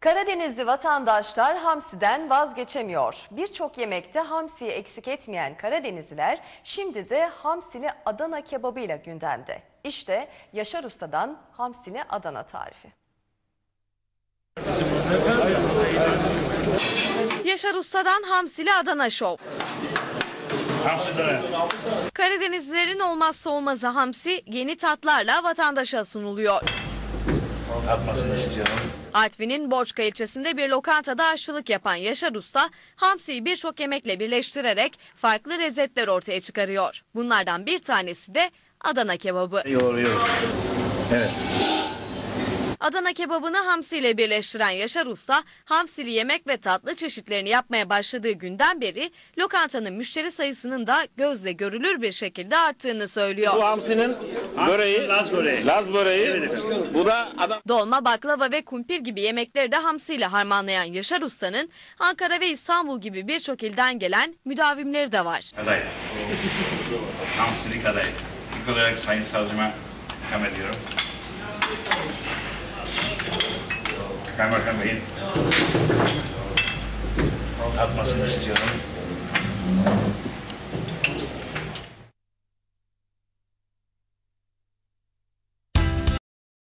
Karadenizli vatandaşlar hamsiden vazgeçemiyor. Birçok yemekte hamsiyi eksik etmeyen Karadenizliler şimdi de hamsili Adana kebabıyla gündemde. İşte Yaşar Usta'dan hamsili Adana tarifi. Yaşar Usta'dan Hamsili Adana Show. Hamsi'de Karadenizlilerin olmazsa olmazı hamsi yeni tatlarla vatandaşa sunuluyor. Tatmasını istiyorum. Artvin'in Borçka ilçesinde bir lokantada aşçılık yapan Yaşar Usta, hamsiyi birçok yemekle birleştirerek farklı lezzetler ortaya çıkarıyor. Bunlardan bir tanesi de Adana kebabı. Yoğuruyoruz. Evet. Adana kebabını hamsiyle birleştiren Yaşar Usta, hamsili yemek ve tatlı çeşitlerini yapmaya başladığı günden beri lokantanın müşteri sayısının da gözle görülür bir şekilde arttığını söylüyor. Bu hamsinin böreği, Laz böreği. Laz böreği. Bu da adam Dolma, baklava ve kumpir gibi yemekleri de hamsiyle harmanlayan Yaşar Usta'nın Ankara ve İstanbul gibi birçok ilden gelen müdavimleri de var. Kadayıf. Hamsili kadayıf. İlk olarak Sayın Savcıma ikram ediyorum. Kaymakam Bey'in tatmasını istiyorum.